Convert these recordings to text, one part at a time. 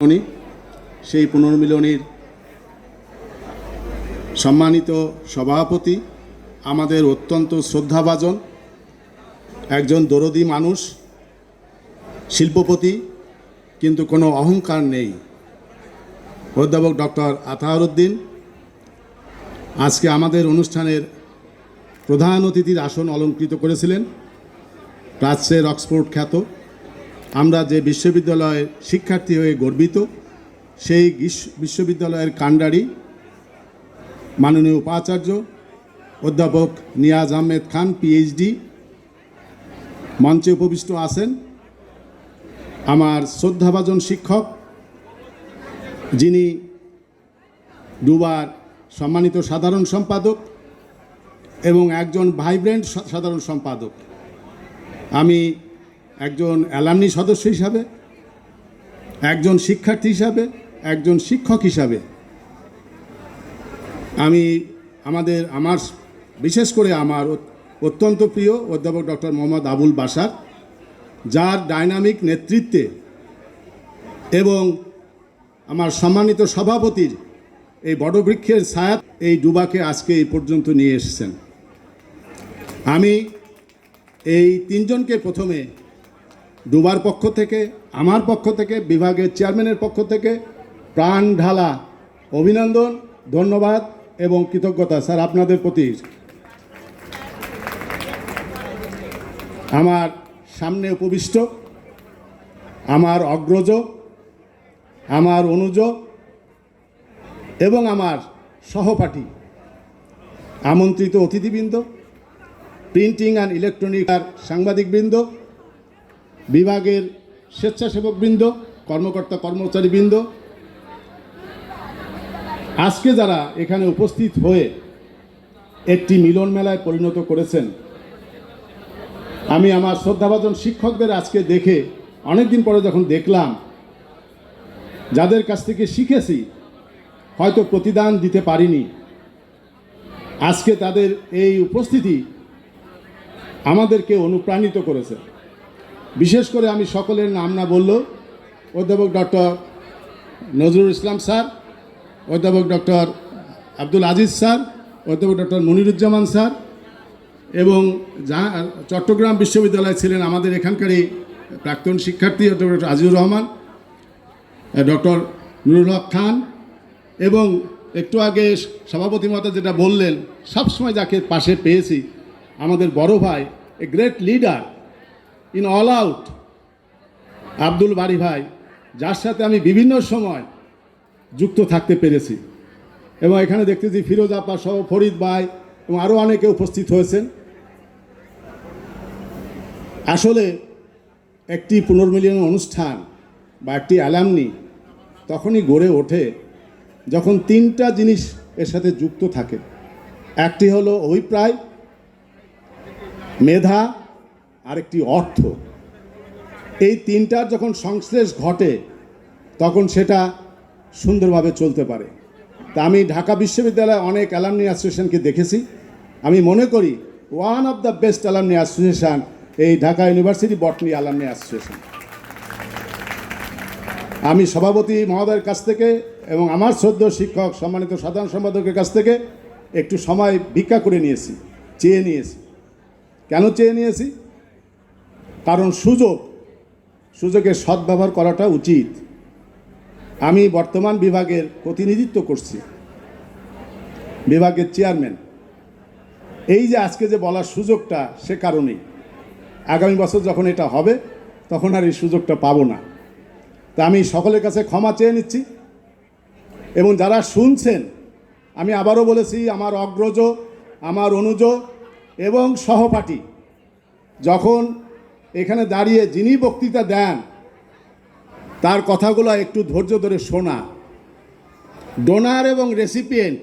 উনি, সেই পুনর্মিলনীর সম্মানিত সভাপতি, আমাদের অত্যন্ত শ্রদ্ধাভাজন, একজন দরদি মানুষ, শিল্পপতি, কিন্তু কোনো অহংকার নেই। অধ্যাপক ডক্টর আতাহারুদ্দিন আজকে আমাদের অনুষ্ঠানের প্রধান অতিথির আসন অলঙ্কৃত করেছিলেন প্রাচ্যের অক্সফোর্ড খ্যাত আমরা যে বিশ্ববিদ্যালয়ের শিক্ষার্থী হয়ে গর্বিত, সেই বিশ্ববিদ্যালয়ের কাণ্ডারি মাননীয় উপাচার্য অধ্যাপক নিয়াজ আহমেদ খান পিএইচডি মঞ্চে উপবিষ্ট আছেন আমার শ্রদ্ধাভাজন শিক্ষক, যিনি দুবার সম্মানিত সাধারণ সম্পাদক এবং একজন ভাইব্রেন্ট সাধারণ সম্পাদক। আমি একজন অ্যালামনি সদস্য হিসাবে, একজন শিক্ষার্থী হিসাবে, একজন শিক্ষক হিসাবে। আমি আমাদের, আমার, বিশেষ করে আমার অত্যন্ত প্রিয় অধ্যাপক ডক্টর মোহাম্মদ আবুল বাসার যার ডাইনামিক নেতৃত্বে এবং আমার সম্মানিত সভাপতির এই বটবৃক্ষের ছায়াত এই ডুবাকে আজকে এই পর্যন্ত নিয়ে এসেছেন। আমি এই তিনজনকে প্রথমে ডুবার পক্ষ থেকে, আমার পক্ষ থেকে, বিভাগের চেয়ারম্যানের পক্ষ থেকে প্রাণ ঢালা অভিনন্দন, ধন্যবাদ এবং কৃতজ্ঞতা। স্যার, আপনাদের প্রতি আমার সামনে উপবিষ্ট, আমার অগ্রজ, আমার অনুজ এবং আমার সহপাঠী, আমন্ত্রিত অতিথিবৃন্দ, প্রিন্টিং অ্যান্ড ইলেকট্রনিক আর সাংবাদিকবৃন্দ বিভাগের স্বেচ্ছাসেবকবৃন্দ, কর্মকর্তা কর্মচারীবৃন্দ। আজকে যারা এখানে উপস্থিত হয়ে একটি মিলন মেলায় পরিণত করেছেন, আমি আমার শ্রদ্ধাভাজন শিক্ষকদের আজকে দেখে অনেকদিন পরে যখন দেখলাম, যাদের কাছ থেকে শিখেছি, হয়তো প্রতিদান দিতে পারিনি। আজকে তাদের এই উপস্থিতি আমাদেরকে অনুপ্রাণিত করেছে। বিশেষ করে আমি সকলের নাম না বললেও অধ্যাপক ডক্টর নজরুল ইসলাম স্যার, অধ্যাপক ডক্টর আব্দুল আজিজ স্যার, অধ্যাপক ডক্টর মনিরুজ্জামান স্যার এবং যা চট্টগ্রাম বিশ্ববিদ্যালয়ে ছিলেন আমাদের এখানকারই প্রাক্তন শিক্ষার্থী অধ্যাপক ডক্টর আজিজুর রহমান, ডক্টর নুরুল হক খান এবং একটু আগে সভাপতি মতো যেটা বললেন, সবসময় যাকে পাশে পেয়েছি, আমাদের বড় ভাই a great leader in all out. Abdul Bari ভাই, যার সাথে আমি বিভিন্ন সময় যুক্ত থাকতে পেরেছি। এবং এখানে দেখতেছি ফিরোজ আপা সহ ফরিদ ভাই এবং আরও অনেকে উপস্থিত হয়েছেন। আসলে একটি পুনর্মিলন অনুষ্ঠান বা একটি অ্যালামনি তখনই গড়ে ওঠে যখন তিনটা জিনিস এর সাথে যুক্ত থাকে। একটি হলো অভিপ্রায়, মেধা আরেকটি অর্থ। এই তিনটার যখন সংশ্লেষ ঘটে, তখন সেটা সুন্দরভাবে চলতে পারে। তা আমি ঢাকা বিশ্ববিদ্যালয়ে অনেক অ্যালামনি অ্যাসোসিয়েশনকে দেখেছি। আমি মনে করি one of the best alumni association এই Dhaka university botany alumni association আমি সভাপতি মহোদয়ের কাছ থেকে এবং আমার শ্রদ্ধ শিক্ষক, সম্মানিত সাধারণ সম্পাদকের কাছ থেকে একটু সময় ভিক্ষা করে নিয়েছি, চেয়ে নিয়েছি। কেন চেয়ে নিয়েছি? কারণ সুযোগ, সুযোগের সদ্ব্যবহার করাটা উচিত। আমি বর্তমান বিভাগের প্রতিনিধিত্ব করছি, বিভাগের চেয়ারম্যান। এই যে আজকে যে বলার সুযোগটা, সে কারণেই। আগামী বছর যখন এটা হবে, তখন আর এই সুযোগটা পাবো না। তা আমি সকলের কাছে ক্ষমা চেয়ে নিচ্ছি, এবং যারা শুনছেন, আমি আবারও বলেছি, আমার অগ্রজ, আমার অনুজ এবং সহপাঠী, যখন এখানে দাঁড়িয়ে যিনি বক্তৃতা দেন, তার কথাগুলো একটু ধৈর্য ধরে শোনা। ডোনার এবং রেসিপিয়েন্ট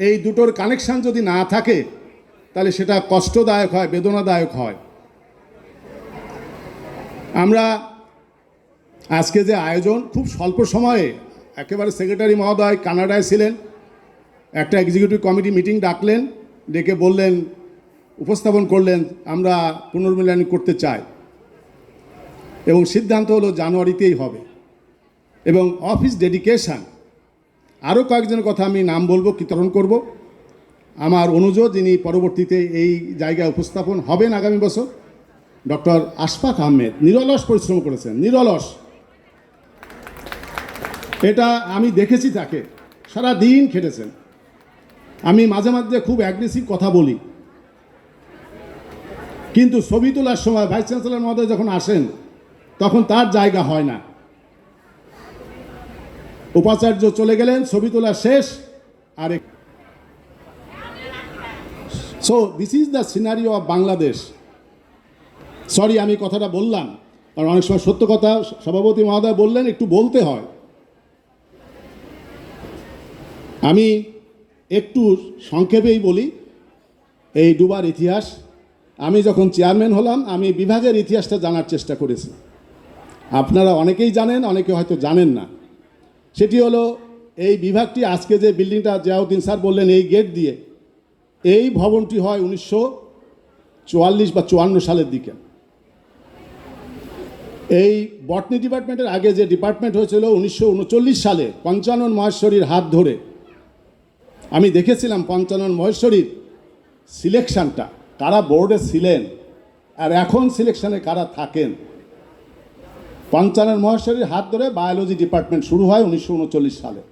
এই দুটোর কানেকশান যদি না থাকে, তাহলে সেটা কষ্টদায়ক হয়, বেদনাদায়ক হয়। আমরা আজকে যে আয়োজন, খুব স্বল্প সময়ে একেবারে সেক্রেটারি মহোদয় কানাডায় ছিলেন, একটা এক্সিকিউটিভ কমিটি মিটিং ডাকলেন, ডেকে বললেন, উপস্থাপন করলেন, আমরা পুনর্মিলনী করতে চাই। এবং সিদ্ধান্ত হলো জানুয়ারিতেই হবে। এবং অফিস ডেডিকেশান আরও কয়েকজনের কথা আমি নাম বলব বিতরণ করব। আমার অনুযোগ যিনি পরবর্তীতে এই জায়গায় উপস্থাপন হবেন আগামী বছর, ডক্টর আশফাক আহমেদ। নিরলস পরিশ্রম করেছেন, নিরলস। এটা আমি দেখেছি তাকে, সারা দিন খেটেছেন। আমি মাঝে মাঝে খুব অ্যাগ্রেসিভ কথা বলি। কিন্তু ছবি তোলার সময় ভাইস চ্যান্সেলর মহোদয় যখন আসেন তখন তার জায়গা হয় না। উপাচার্য চলে গেলেন, ছবি তোলা শেষ, আর so this is the scenario of Bangladesh sorry আমি কথাটা বললাম, কারণ অনেক সময় সত্য কথা সভাপতি মহোদয় বললেন, একটু বলতে হয়। আমি একটু সংক্ষেপেই বলি, এই ডুবার ইতিহাস। আমি যখন চেয়ারম্যান হলাম, আমি বিভাগের ইতিহাসটা জানার চেষ্টা করেছি। আপনারা অনেকেই জানেন, অনেকে হয়তো জানেন না। সেটি হলো, এই বিভাগটি আজকে যে বিল্ডিংটা জিয়াউদ্দিন স্যার বললেন এই গেট দিয়ে, এই ভবনটি হয় উনিশশো চুয়াল্লিশ বা চুয়ান্ন সালের দিকে। এই বটনি ডিপার্টমেন্টের আগে যে ডিপার্টমেন্ট হয়েছিল উনিশশো উনচল্লিশ সালে, পঞ্চানন মহেশ্বরীর হাত ধরে। আমি দেখেছিলাম পঞ্চানন মহেশ্বরীর সিলেকশনটা, কারা বোর্ডে ছিলেন, আর এখন সিলেকশানে কারা থাকেন। পঞ্চানন মহেশ্বরীর হাত ধরে বায়োলজি ডিপার্টমেন্ট শুরু হয় উনিশশো উনচল্লিশ সালে।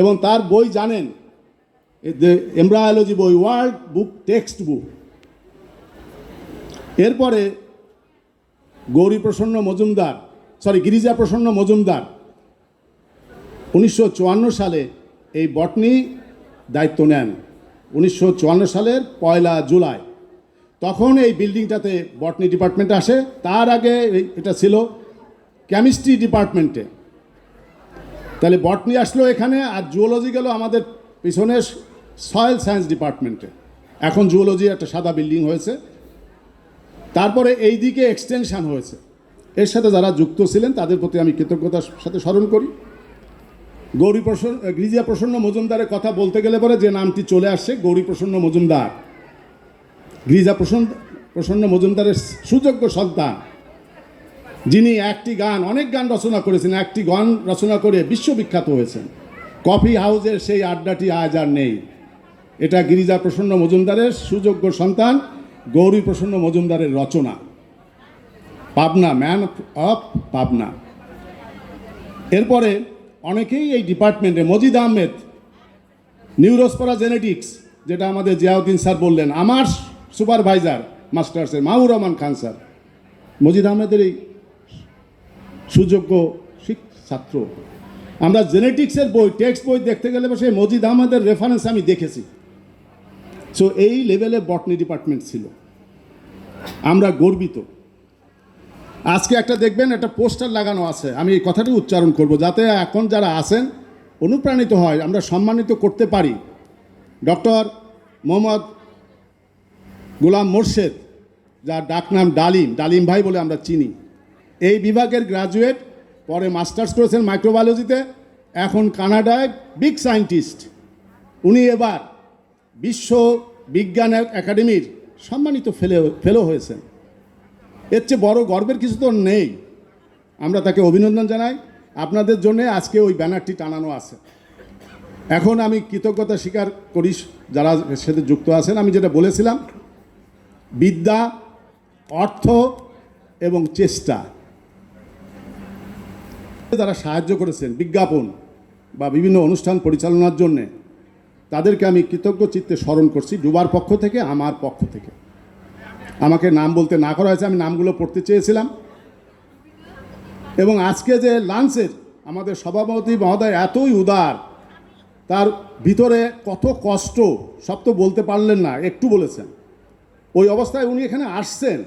এবং তার বই জানেন এমব্রায়োলজি বই, ওয়ার্ল্ড বুক টেক্সট বুক এরপরে গৌরী প্রসন্ন মজুমদার, সরি গিরিজা প্রসন্ন মজুমদার উনিশশো চুয়ান্ন সালে এই বটনি দায়িত্ব নেন। উনিশশো চুয়ান্ন সালের পয়লা জুলাই। তখন এই বিল্ডিংটাতে বটনি ডিপার্টমেন্ট আসে। তার আগে এটা ছিল কেমিস্ট্রি ডিপার্টমেন্টে। তাহলে বটনি আসলো এখানে আর জুওলজি গেল আমাদের পিছনে সয়েল সায়েন্স ডিপার্টমেন্টে। এখন জুওলজি একটা সাদা বিল্ডিং হয়েছে। তারপরে এই দিকে এক্সটেনশান হয়েছে। এর সাথে যারা যুক্ত ছিলেন, তাদের প্রতি আমি কৃতজ্ঞতার সাথে স্মরণ করি। গৌরী প্রসন্ন গিরিজা প্রসন্ন মজুমদারের কথা বলতে গেলে পরে যে নামটি চলে আসছে গৌরী প্রসন্ন মজুমদার। গিরিজা প্রসন্ন প্রসন্ন মজুমদারের সুযোগ্য সন্তান। যিনি একটি গান, অনেক গান রচনা করেছেন, একটি গান রচনা করে বিশ্ববিখ্যাত হয়েছেন। কফি হাউসের সেই আড্ডাটি আজ আর নেই। এটা গিরিজা প্রসন্ন মজুমদারের সুযোগ্য সন্তান, গৌরী প্রসন্ন মজুমদারের রচনা। Pabna, man of Pabna. এরপরে অনেকেই এই ডিপার্টমেন্টে মজিদ আহমেদ, নিউরোস্পোরা জেনেটিক্স, যেটা আমাদের জিয়াউদ্দিন স্যার বললেন, আমার সুপারভাইজার মাস্টার্সের মাহুর রহমান খান, স্যার। মজিদ আহমেদের এই সুযোগ্য ছাত্র। আমরা জেনেটিক্সের বই, টেক্সট বই দেখতে গেলে সেই মজিদ আহমেদের রেফারেন্স আমি দেখেছি। সো এই লেভেলে বটনি ডিপার্টমেন্ট ছিল। আমরা গর্বিত। আজকে একটা দেখবেন, একটা পোস্টার লাগানো আছে। আমি এই কথাটি উচ্চারণ করব, যাতে এখন যারা আছেন, অনুপ্রাণিত হয়। আমরা সম্মানিত করতে পারি। ডক্টর মোহাম্মদ গোলাম মোর্শেদ, যার ডাকনাম ডালিম ডালিম ভাই বলে আমরা চিনি। এই বিভাগের গ্রাজুয়েট পরে মাস্টার্স করেছেন মাইক্রোবায়োলজিতে এখন কানাডায় বিগ সায়েন্টিস্ট উনি এবার বিশ্ব বিজ্ঞান একাডেমির সম্মানিত ফেলে ফেলো হয়েছেন। এর চেয়ে বড় গর্বের কিছু তো নেই। আমরা তাকে অভিনন্দন জানাই। আপনাদের জন্য আজকে ওই ব্যানারটি টানানো আছে। এখন আমি কৃতজ্ঞতা স্বীকার করি যারা সাথে যুক্ত আছেন। আমি যেটা বলেছিলাম বিদ্যা, অর্থ এবং চেষ্টা। তারা সাহায্য করেছেন, বিজ্ঞাপন বা বিভিন্ন অনুষ্ঠান পরিচালনার জন্যে, তাদেরকে আমি কৃতজ্ঞ চিত্তে স্মরণ করছি, ডুবার পক্ষ থেকে, আমার পক্ষ থেকে। আমাকে নাম বলতে না করা হয়েছে, আমি নামগুলো পড়তে চেয়েছিলাম। এবং আজকে যে লাঞ্চের আমাদের সভাপতি মহোদয় এতই উদার, তার ভিতরে কত কষ্ট, সব তো বলতে পারলেন না, একটু বলেছেন। ওই অবস্থায় উনি এখানে আসছেন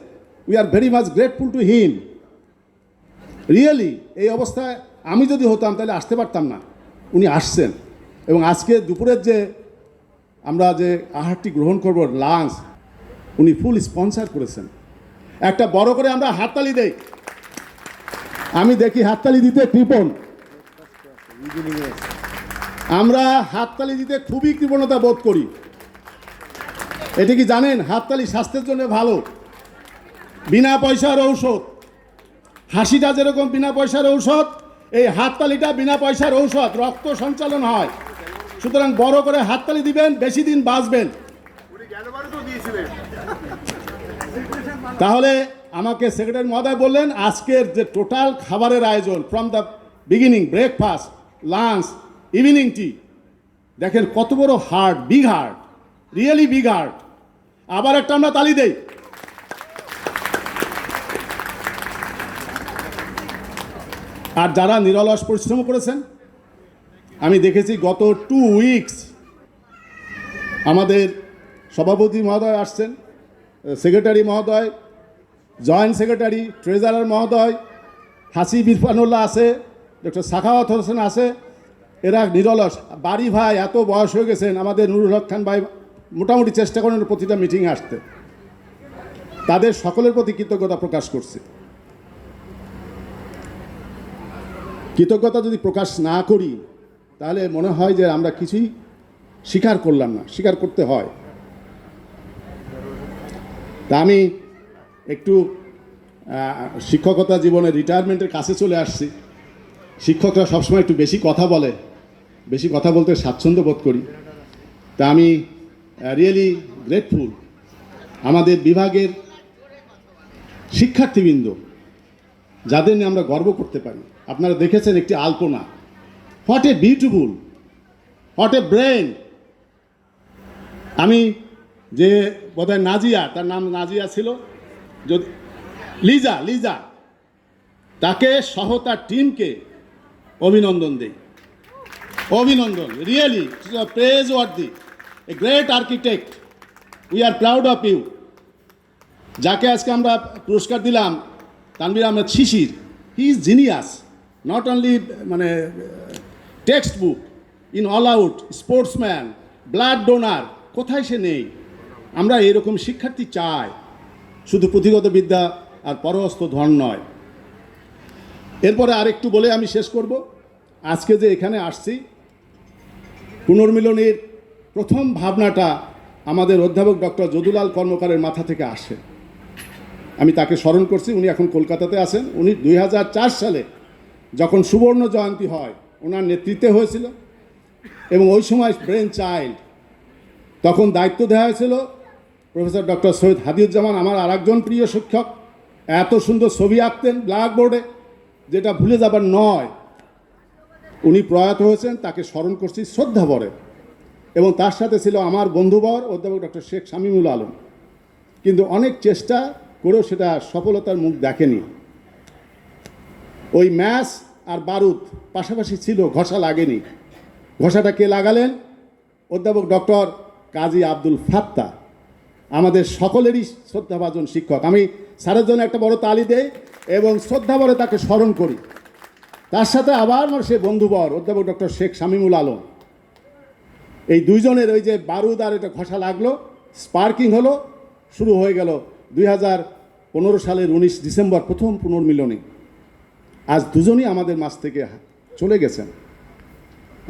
we are very much grateful to him really এই অবস্থায় আমি যদি হতাম তাহলে আসতে পারতাম না। উনি আসছেন এবং আজকে দুপুরের যে আমরা যে আহারটি গ্রহণ করব লাঞ্চ উনি ফুল স্পন্সার করেছেন। একটা বড় করে আমরা হাততালি দেই। আমি দেখি হাততালি দিতে কৃপণ। আমরা হাততালি দিতে খুবই কৃপণতা বোধ করি। এটি কি জানেন? হাততালি স্বাস্থ্যের জন্য ভালো। বিনা পয়সার ঔষধ। হাসিটা যেরকম বিনা পয়সার ঔষধ, এই হাততালিটা বিনা পয়সার ঔষধ, রক্ত সঞ্চালন হয়। সুতরাং বড় করে হাততালি দিবেন, বেশি দিন বাঁচবেন। তাহলে আমাকে সেক্রেটারি মহোদয় বললেন, আজকের যে টোটাল খাবারের আয়োজন from the beginning breakfast lunch evening tea দেখেন কত বড় heart big heart really big heart আবার একটা আমরা তালি দেই। আর যারা নিরলস পরিশ্রম করেছেন, আমি দেখেছি গত টু উইকস আমাদের সভাপতি মহোদয় আসছেন সেক্রেটারি মহোদয় জয়েন্ট সেক্রেটারি ট্রেজারার মহোদয় হাসিব ইরফানুল্লাহ আছে ডক্টর সাখাওয়াত হোসেন আছে, এরা নিরলস। বাড়ি ভাই এত বয়স হয়ে গেছেন, আমাদের নুরুল হক খান ভাই মোটামুটি চেষ্টা করেন প্রতিটা মিটিংয়ে আসতে। তাদের সকলের প্রতি কৃতজ্ঞতা প্রকাশ করছি। কৃতজ্ঞতা যদি প্রকাশ না করি, তাহলে মনে হয় যে আমরা কিছুই স্বীকার করলাম না, স্বীকার করতে হয়। তা আমি একটু শিক্ষকতা জীবনে রিটায়ারমেন্টের কাছে চলে আসছি। শিক্ষকরা সবসময় একটু বেশি কথা বলে, বেশি কথা বলতে স্বাচ্ছন্দ্য বোধ করি। তা আমি রিয়েলি গ্রেটফুল আমাদের বিভাগের শিক্ষার্থীবৃন্দ, যাদের নিয়ে আমরা গর্ব করতে পারি। আপনারা দেখেছেন একটি আলপনা। What a beautiful what a brain আমি যে বোধহয় নাজিয়া, তার নাম নাজিয়া ছিল, যদি লিজা লিজা, তাকে সহ তার টিমকে অভিনন্দন দেই। অভিনন্দন really praise worthy a great architect we are proud of you যাকে আজকে আমরা পুরস্কার দিলাম Tanvir Ahmed Shishir he is genius not only মানে text book in all out sportsman blood donor কোথায় সে নেই? আমরা এরকম শিক্ষার্থী চাই। শুধু পুঁথিগত বিদ্যা আর পরহস্ত ধন নয়। এরপরে আরেকটু বলে আমি শেষ করব। আজকে যে এখানে আসছি, পুনর্মিলনের প্রথম ভাবনাটা আমাদের অধ্যাপক ডক্টর যদুলাল কর্মকারের মাথা থেকে আসে। আমি তাকে স্মরণ করছি, উনি এখন কলকাতাতে আছেন। উনি দুই হাজার চার সালে যখন সুবর্ণ জয়ন্তী হয়, ওনার নেতৃত্বে হয়েছিল এবং ওই সময় ব্রেন চাইল্ড। তখন দায়িত্ব দেওয়া হয়েছিল প্রফেসর ডক্টর সৈয়দ হাদিউজ্জামান, আমার আরেকজন প্রিয় শিক্ষক। এত সুন্দর ছবি আঁকতেন ব্ল্যাকবোর্ডে, যেটা ভুলে যাবার নয়। উনি প্রয়াত হয়েছেন, তাকে স্মরণ করছি শ্রদ্ধা ভরে। এবং তার সাথে ছিল আমার বন্ধুবর অধ্যাপক ডক্টর শেখ শামীমুল আলম। কিন্তু অনেক চেষ্টা করেও সেটা সফলতার মুখ দেখেনি। ওই ম্যাচ আর বারুদ পাশাপাশি ছিল, ঘষা লাগেনি। ঘষাটা কে লাগালেন? অধ্যাপক ডক্টর কাজী আব্দুল ফাত্তা, আমাদের সকলেরই শ্রদ্ধাভাজন শিক্ষক। আমি স্যারের জন্য একটা বড় তালি দেই এবং শ্রদ্ধাভরে তাকে স্মরণ করি। তার সাথে আবার আমার সে বন্ধুবর, অধ্যাপক ডক্টর শেখ শামীমুল আলম। এই দুইজনের ওই যে বারুদ আর এটা ঘষা লাগল স্পার্কিং হলো, শুরু হয়ে গেল দুই হাজার পনেরো সালের উনিশ ডিসেম্বর প্রথম পুনর্মিলনে। আজ দুজনই আমাদের মাছ থেকে চলে গেছেন।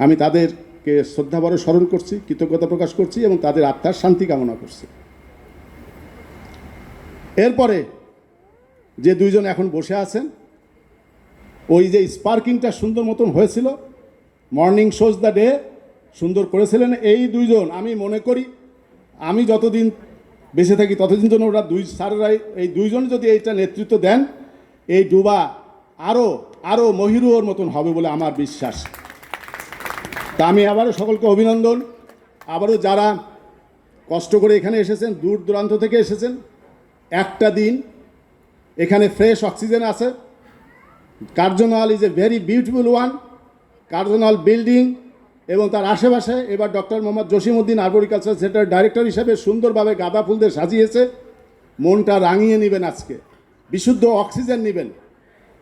আমি তাদেরকে শ্রদ্ধাভরে স্মরণ করছি, কৃতজ্ঞতা প্রকাশ করছি এবং তাদের আত্মার শান্তি কামনা করছি। এরপরে যে দুইজন এখন বসে আছেন, ওই যে স্পার্কিংটা সুন্দর মতন হয়েছিল মর্নিং শোজ দ্য ডে সুন্দর করেছিলেন এই দুইজন। আমি মনে করি, আমি যতদিন বেঁচে থাকি ততদিন জন্য ওরা দুই স্যারেরাই এই দুইজন যদি এইটা নেতৃত্ব দেন, এই ডুবা আরও আরও মহিরুয়োর মতন হবে বলে আমার বিশ্বাস। তা আমি আবারও সকলকে অভিনন্দন। আবারও যারা কষ্ট করে এখানে এসেছেন, দূর দূরান্ত থেকে এসেছেন, একটা দিন এখানে ফ্রেশ অক্সিজেন আছে। Curzon Hall is a very beautiful one. Curzon Hall building এবং তার আশেপাশে এবার doctor Mohammad Jasimuddin arboriculture centre director হিসেবে সুন্দরভাবে গাঁদা ফুল দিয়ে সাজিয়েছে। মনটা রাঙিয়ে নেবেন আজকে। বিশুদ্ধ অক্সিজেন নেবেন।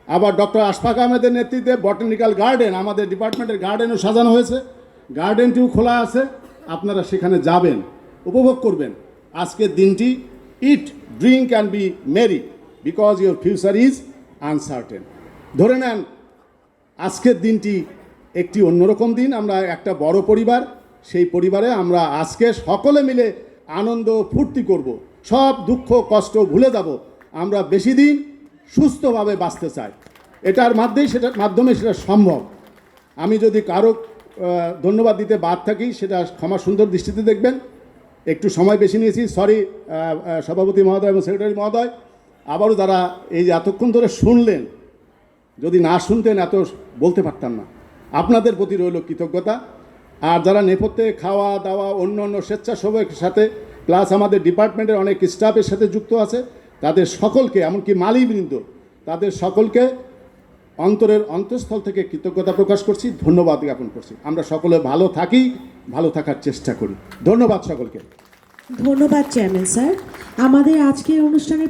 আবার ডক্টর আশফাক আহমেদের নেতৃত্বে বটানিক্যাল গার্ডেন, আমাদের ডিপার্টমেন্টের গার্ডেনও সাজানো হয়েছে। গার্ডেনটিও খোলা আছে। আপনারা সেখানে যাবেন, উপভোগ করবেন। আজকের দিনটি eat, drink and be merry, because your future is uncertain. ধরে নেন, আজকের দিনটি একটি অন্যরকম দিন, আমরা একটা বড় পরিবার, সেই পরিবারে আমরা আজকে সকলে মিলে আনন্দ ফুর্তি করব। সব দুঃখ, কষ্ট ভুলে যাব। আমরা বেশি দিন সুস্থভাবে বাঁচতে চাই। এটার মাধ্যমেই সেটা মাধ্যমে সেটা সম্ভব। আমি যদি কারও ধন্যবাদ দিতে বাদ থাকি, সেটা ক্ষমা সুন্দর দৃষ্টিতে দেখবেন। একটু সময় বেশি নিয়েছি, সরি সভাপতি মহোদয় এবং সেক্রেটারি মহোদয়। আবারও যারা এই এতক্ষণ ধরে শুনলেন, যদি না শুনতেন, এত বলতে পারতাম না। আপনাদের প্রতি রইল কৃতজ্ঞতা। আর যারা নেপথ্যে খাওয়া, দাওয়া, অন্য অন্য স্বেচ্ছাসেবকের সাথে প্লাস আমাদের ডিপার্টমেন্টের অনেক স্টাফের সাথে যুক্ত আছে, তাদের সকলকে, এমনকি মালিবৃন্দ, তাদের সকলকে অন্তরের অন্তঃস্থল থেকে কৃতজ্ঞতা প্রকাশ করছি, ধন্যবাদ জ্ঞাপন করছি। আমরা সকলে ভালো থাকি, ভালো থাকার চেষ্টা করি। ধন্যবাদ সকলকে। ধন্যবাদ, চেয়ারম্যান স্যার। আমাদের আজকের অনুষ্ঠানের